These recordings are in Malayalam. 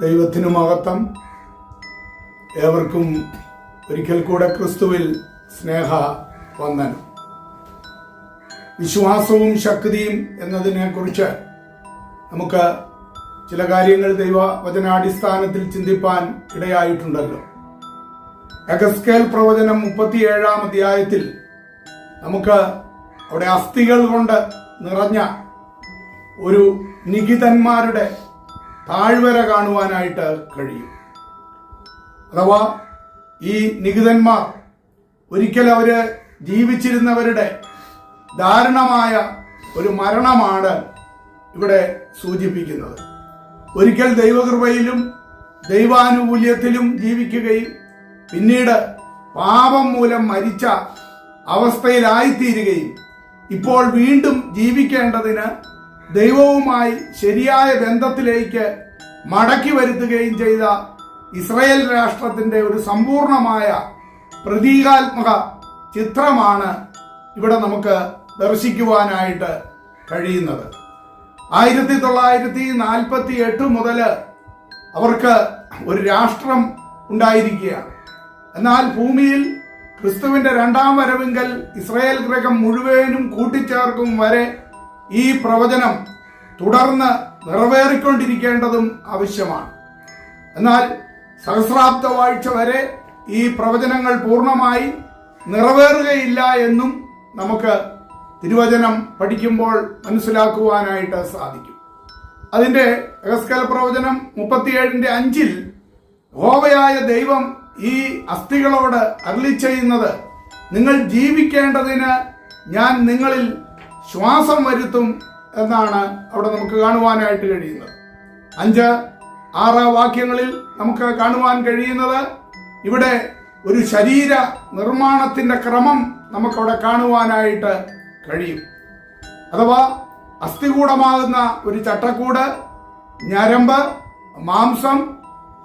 ദൈവത്തിനു മഹത്വം ഏവർക്കും ഒരിക്കൽ കൂടെ ക്രിസ്തുവിൽ സ്നേഹ വന്ദനം. വിശ്വാസവും ശക്തിയും എന്നതിനെ കുറിച്ച് നമുക്ക് ചില കാര്യങ്ങൾ ദൈവ വചനാടിസ്ഥാനത്തിൽ ചിന്തിപ്പാൻ ഇടയായിട്ടുണ്ടല്ലോ. എഗസ്കേൽ പ്രവചനം മുപ്പത്തിയേഴാം അധ്യായത്തിൽ നമുക്ക് അവിടെ അസ്ഥികൾ കൊണ്ട് നിറഞ്ഞ ഒരു നികിതന്മാരുടെ താഴ്വര കാണുവാനായിട്ട് കഴിയും. അഥവാ ഈ നികുതന്മാർ ഒരിക്കൽ അവർ ജീവിച്ചിരുന്നവരുടെ ദാരുണമായ ഒരു മരണമാണ് ഇവിടെ സൂചിപ്പിക്കുന്നത്. ഒരിക്കൽ ദൈവകൃപയിലും ദൈവാനുകൂല്യത്തിലും ജീവിക്കുകയും പിന്നീട് പാപം മൂലം മരിച്ച അവസ്ഥയിലായിത്തീരുകയും ഇപ്പോൾ വീണ്ടും ജീവിക്കേണ്ടതിന് ദൈവവുമായി ശരിയായ ബന്ധത്തിലേക്ക് മടക്കി വരുത്തുകയും ചെയ്ത ഇസ്രയേൽ രാഷ്ട്രത്തിന്റെ ഒരു സമ്പൂർണമായ പ്രതീകാത്മക ചിത്രമാണ് ഇവിടെ നമുക്ക് ദർശിക്കുവാനായിട്ട് കഴിയുന്നത്. ആയിരത്തി തൊള്ളായിരത്തി നാൽപ്പത്തി എട്ട് മുതൽ അവർക്ക് ഒരു രാഷ്ട്രം ഉണ്ടായിരിക്കുകയാണ്. എന്നാൽ ഭൂമിയിൽ ക്രിസ്തുവിന്റെ രണ്ടാം വരവിങ്കൽ ഇസ്രായേൽ ഗ്രഹം മുഴുവനും കൂട്ടിച്ചേർക്കും വരെ ഈ പ്രവചനം തുടർന്ന് നിറവേറിക്കൊണ്ടിരിക്കേണ്ടതും ആവശ്യമാണ്. എന്നാൽ സഹസ്രാബ്ദ വാഴ്ച വരെ ഈ പ്രവചനങ്ങൾ പൂർണമായി നിറവേറുകയില്ല എന്നും നമുക്ക് തിരുവചനം പഠിക്കുമ്പോൾ മനസ്സിലാക്കുവാനായിട്ട് സാധിക്കും. അതിന്റെ എഹസ്കല പ്രവചനം മുപ്പത്തിയേഴിന്റെ അഞ്ചിൽ ഹോവയായ ദൈവം ഈ അസ്ഥികളോട് അരളി ചെയ്യുന്നത് നിങ്ങൾ ജീവിക്കേണ്ടതിന് ഞാൻ നിങ്ങളിൽ ശ്വാസം വരുത്തും എന്നാണ് അവിടെ നമുക്ക് കാണുവാനായിട്ട് കഴിയുന്നത്. അഞ്ച് ആറ് വാക്യങ്ങളിൽ നമുക്ക് കാണുവാൻ കഴിയുന്നത് ഇവിടെ ഒരു ശരീര നിർമ്മാണത്തിന്റെ ക്രമം നമുക്കവിടെ കാണുവാനായിട്ട് കഴിയും. അഥവാ അസ്ഥികൂടമാകുന്ന ഒരു ചട്ടക്കൂട് ഞരമ്പ് മാംസം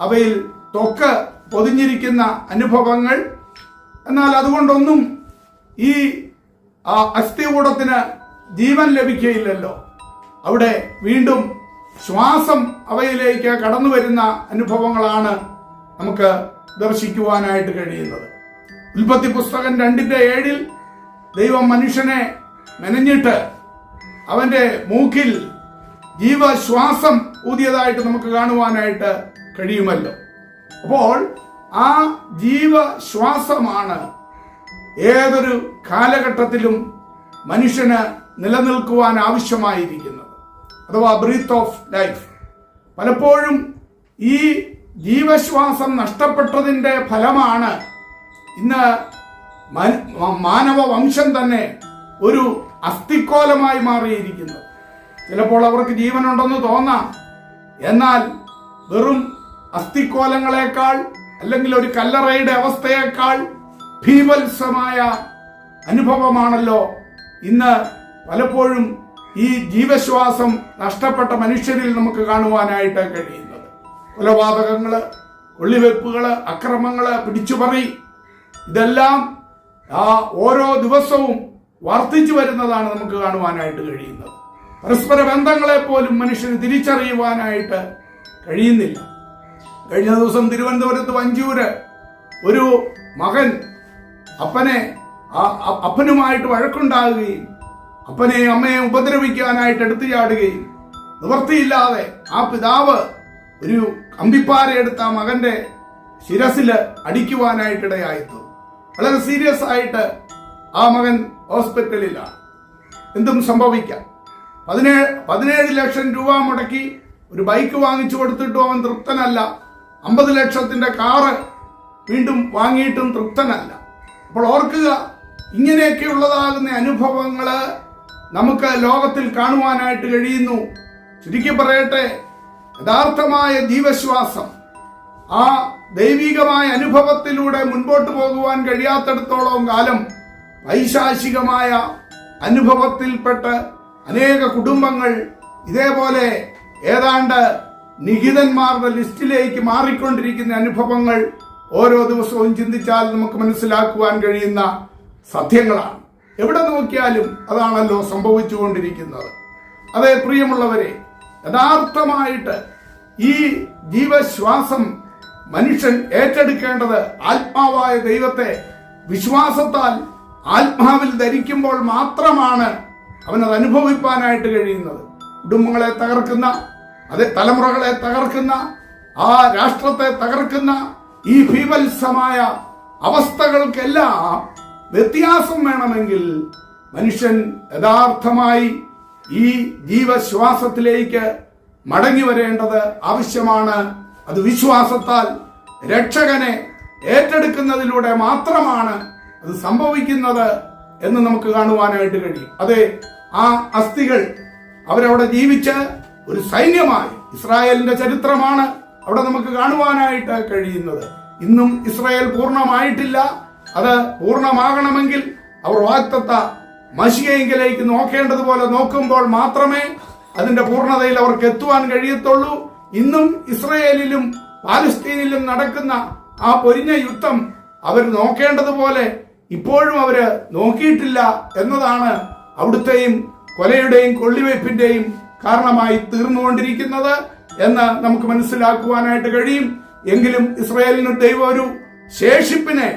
അവയിൽ തൊക്ക് പൊതിഞ്ഞിരിക്കുന്ന അനുഭവങ്ങൾ. എന്നാൽ അതുകൊണ്ടൊന്നും ഈ അസ്ഥികൂടത്തിന് ജീവൻ ലഭിക്കുകയില്ലല്ലോ അവിടെ വീണ്ടും ശ്വാസം അവയിലേക്ക് കടന്നു വരുന്ന അനുഭവങ്ങളാണ് നമുക്ക് ദർശിക്കുവാനായിട്ട് കഴിയുന്നത്. ഉൽപ്പത്തി പുസ്തകം രണ്ടിന്റെ ഏഴിൽ ദൈവം മനുഷ്യനെ മെനഞ്ഞിട്ട് അവന്റെ മൂക്കിൽ ജീവശ്വാസം ഊതിയതായിട്ട് നമുക്ക് കാണുവാനായിട്ട് കഴിയുമല്ലോ. അപ്പോൾ ആ ജീവശ്വാസമാണ് ഏതൊരു കാലഘട്ടത്തിലും മനുഷ്യന് നിലനിൽക്കുവാൻ ആവശ്യമായിരിക്കുന്നത്. അഥവാ ബ്രീത്ത് ഓഫ് ലൈഫ് പലപ്പോഴും ഈ ജീവശ്വാസം നഷ്ടപ്പെട്ടതിന്റെ ഫലമാണ് ഇന്ന് മാനവ വംശം തന്നെ ഒരു അസ്ഥിക്കോലമായി മാറിയിരിക്കുന്നത്. ചിലപ്പോൾ അവർക്ക് ജീവനുണ്ടെന്ന് തോന്നാം. എന്നാൽ വെറും അസ്ഥിക്കോലങ്ങളെക്കാൾ അല്ലെങ്കിൽ ഒരു കല്ലറയുടെ അവസ്ഥയേക്കാൾ ഭീവത്സമായ അനുഭവമാണല്ലോ ഇന്ന് പലപ്പോഴും ഈ ജീവശ്വാസം നഷ്ടപ്പെട്ട മനുഷ്യരിൽ നമുക്ക് കാണുവാനായിട്ട് കഴിയുന്നത്. കൊലപാതകങ്ങൾ കൊള്ളിവെപ്പുകൾ അക്രമങ്ങൾ പിടിച്ചുപറി ഇതെല്ലാം ആ ഓരോ ദിവസവും വർദ്ധിച്ചു വരുന്നതാണ് നമുക്ക് കാണുവാനായിട്ട് കഴിയുന്നത്. പരസ്പര ബന്ധങ്ങളെ പോലും മനുഷ്യന് തിരിച്ചറിയുവാനായിട്ട് കഴിയുന്നില്ല. കഴിഞ്ഞ ദിവസം തിരുവനന്തപുരത്ത് വഞ്ചൂര് ഒരു മകൻ അപ്പനെ അപ്പനുമായിട്ട് വഴക്കുണ്ടാകുകയും അപ്പനെ അമ്മയെ ഉപദ്രവിക്കാനായിട്ട് എടുത്തു ചാടുകയും നിവൃത്തിയില്ലാതെ ആ പിതാവ് ഒരു കമ്പിപ്പാര എടുത്ത ആ മകന്റെ ശിരസിൽ അടിക്കുവാനായിട്ടിടയായിത്തു വളരെ സീരിയസ് ആയിട്ട് ആ മകൻ ഹോസ്പിറ്റലിലാണ്. എന്തും സംഭവിക്കാം. പതിനേഴ് പതിനേഴ് ലക്ഷം രൂപ മുടക്കി ഒരു ബൈക്ക് വാങ്ങിച്ചു കൊടുത്തിട്ടും അവൻ തൃപ്തനല്ല. അമ്പത് ലക്ഷത്തിന്റെ കാറ് വീണ്ടും വാങ്ങിയിട്ടും തൃപ്തനല്ല. അപ്പോൾ ഓർക്കുക ഇങ്ങനെയൊക്കെ ഇങ്ങനെയൊക്കെയുള്ളതാകുന്ന അനുഭവങ്ങൾ നമുക്ക് ലോകത്തിൽ കാണുവാനായിട്ട് കഴിയുന്നു. ചുരുക്കി പറയട്ടെ യഥാർത്ഥമായ ജീവശ്വാസം ആ ദൈവികമായ അനുഭവത്തിലൂടെ മുൻപോട്ട് പോകുവാൻ കഴിയാത്തടത്തോളം കാലം വൈശാശികമായ അനുഭവത്തിൽപ്പെട്ട് അനേക കുടുംബങ്ങൾ ഇതേപോലെ ഏതാണ്ട് നിഹിതന്മാരുടെ ലിസ്റ്റിലേക്ക് മാറിക്കൊണ്ടിരിക്കുന്ന അനുഭവങ്ങൾ ഓരോ ദിവസവും ചിന്തിച്ചാൽ നമുക്ക് മനസ്സിലാക്കുവാൻ കഴിയുന്ന സത്യങ്ങളാണ്. എവിടെ നോക്കിയാലും അതാണല്ലോ സംഭവിച്ചുകൊണ്ടിരിക്കുന്നത്. അതെ പ്രിയമുള്ളവരെ യഥാർത്ഥമായിട്ട് ഈ ജീവശ്വാസം മനുഷ്യൻ ഏറ്റെടുക്കേണ്ടത് ആത്മാവായ ദൈവത്തെ വിശ്വാസത്താൽ ആത്മാവിൽ ധരിക്കുമ്പോൾ മാത്രമാണ് അവനത് അനുഭവിപ്പാനായിട്ട് കഴിയുന്നത്. കുടുംബങ്ങളെ തകർക്കുന്ന അതെ തലമുറകളെ തകർക്കുന്ന ആ രാഷ്ട്രത്തെ തകർക്കുന്ന ഈ ഭീവത്സമായ അവസ്ഥകൾക്കെല്ലാം വ്യത്യാസം വേണമെങ്കിൽ മനുഷ്യൻ യഥാർത്ഥമായി ഈ ജീവശ്വാസത്തിലേക്ക് മടങ്ങി വരേണ്ടത് ആവശ്യമാണ്. അത് വിശ്വാസത്താൽ രക്ഷകനെ ഏറ്റെടുക്കുന്നതിലൂടെ മാത്രമാണ് അത് സംഭവിക്കുന്നത് എന്ന് നമുക്ക് കാണുവാനായിട്ട് കഴിയും. അതെ ആ അസ്ഥികൾ അവരവിടെ ജീവിച്ച് ഒരു സൈന്യമായി ഇസ്രായേലിന്റെ ചരിത്രമാണ് അവിടെ നമുക്ക് കാണുവാനായിട്ട് കഴിയുന്നത്. ഇന്നും ഇസ്രായേൽ പൂർണമായിട്ടില്ല. അത് പൂർണമാകണമെങ്കിൽ അവർ വാക്തത്ത മഷിയെങ്കിലേക്ക് നോക്കേണ്ടതുപോലെ നോക്കുമ്പോൾ മാത്രമേ അതിന്റെ പൂർണതയിൽ അവർക്ക് എത്തുവാൻ കഴിയത്തുള്ളൂ. ഇന്നും ഇസ്രയേലിലും പാലസ്തീനിലും നടക്കുന്ന ആ പൊരിഞ്ഞ യുദ്ധം അവർ നോക്കേണ്ടതുപോലെ ഇപ്പോഴും അവർ നോക്കിയിട്ടില്ല എന്നതാണ് അവിടുത്തെയും കൊലയുടെയും കൊള്ളിവയ്പ്പിന്റെയും കാരണമായി തീർന്നുകൊണ്ടിരിക്കുന്നത് എന്ന് നമുക്ക് മനസ്സിലാക്കുവാനായിട്ട് കഴിയും. എങ്കിലും ഇസ്രയേലിന് ദൈവം ഒരു ശേഷിപ്പിനെ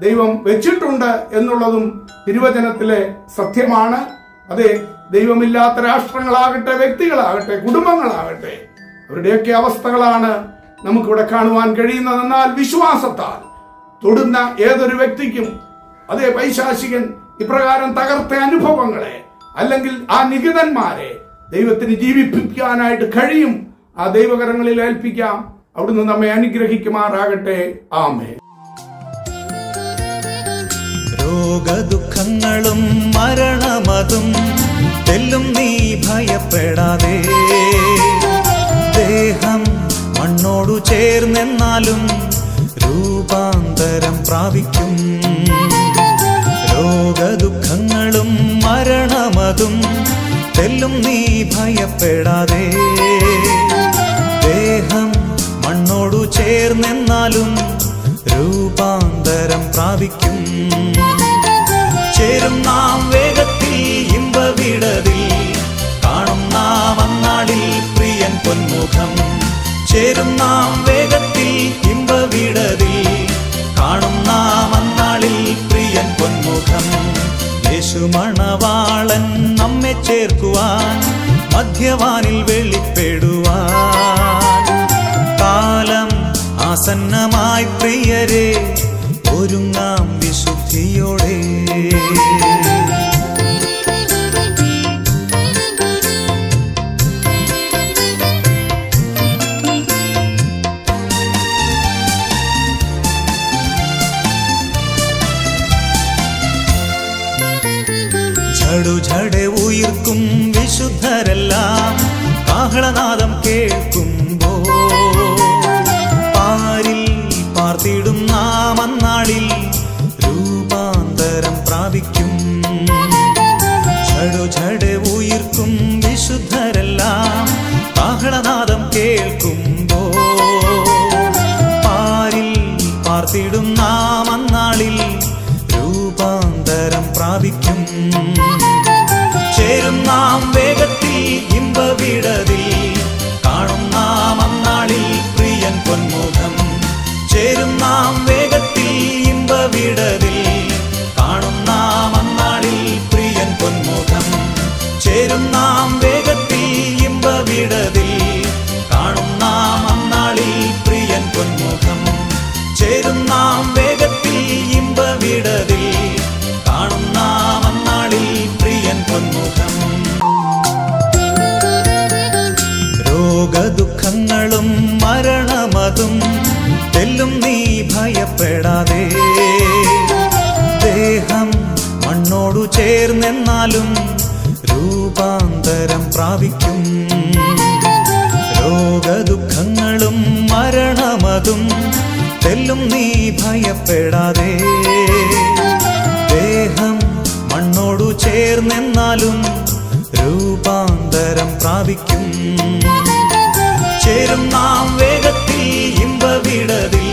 ദൈവം വെച്ചിട്ടുണ്ട് എന്നുള്ളതും തിരുവചനത്തിലെ സത്യമാണ്. അതെ ദൈവമില്ലാത്ത രാഷ്ട്രങ്ങളാകട്ടെ വ്യക്തികളാകട്ടെ കുടുംബങ്ങളാകട്ടെ അവരുടെയൊക്കെ അവസ്ഥകളാണ് നമുക്കിവിടെ കാണുവാൻ കഴിയുന്നത് എന്നാൽ വിശ്വാസത്താൽ. തൊടുന്ന ഏതൊരു വ്യക്തിക്കും അതേ പൈശാചികൻ ഇപ്രകാരം തകർത്ത അനുഭവങ്ങളെ അല്ലെങ്കിൽ ആ നികിതന്മാരെ ദൈവത്തിന് ജീവിപ്പിക്കാനായിട്ട് കഴിയും. ആ ദൈവകരങ്ങളിൽ ഏൽപ്പിക്കാം. അവിടുന്ന് നമ്മെ അനുഗ്രഹിക്കുമാറാകട്ടെ. ആമേ രോഗദുഃഖങ്ങളും മരണമതും തെല്ലും നീ ഭയപ്പെടാതെ. ദേഹം മണ്ണോടു ചേർന്നെന്നാലും രൂപാന്തരം പ്രാപിക്കും. രോഗദുഃഖങ്ങളും മരണമതും തെല്ലും നീ ഭയപ്പെടാതെ. ദേഹം മണ്ണോടു ചേർന്നെന്നാലും രൂപാന്തരം പ്രാപിക്കും. ചേരും നാം വേഗത്തിൽ ഇമ്പവിടതിൽ കാണും നാം അന്നാളിൽ പ്രിയൻ പൊന്മുഖം ചേരും നാം വേഗത്തിൽ ഇമ്പവിടതിൽ കാണും നാം അന്നാളിൽ പ്രിയൻ പൊന്മുഖം യേശു മണവാളൻ നമ്മെ ചേർക്കുവാൻ മധ്യവാനിൽ വെളിപ്പെടുവാൻ. കാലം ആസന്നമായി പ്രിയരെ ഒരുങ്ങാം വിശുദ്ധിയോടെ. രോഗദുഃഖങ്ങളും മരണമതും തെല്ലും നീ ഭയപ്പെടാതെ. ദേഹം മണ്ണോടു ചേർന്നെന്നാലും രൂപാന്തരം പ്രാപിക്കും. രോഗദുഃഖങ്ങളും മരണമതും തെല്ലും നീ ഭയപ്പെടാതെ. ദേഹം മണ്ണോടു ചേർന്നെന്നാലും രൂപാന്തരം പ്രാപിക്കും. ചേരും നാം വേഗത്തിൽ ഇമ്പവിടതിൽ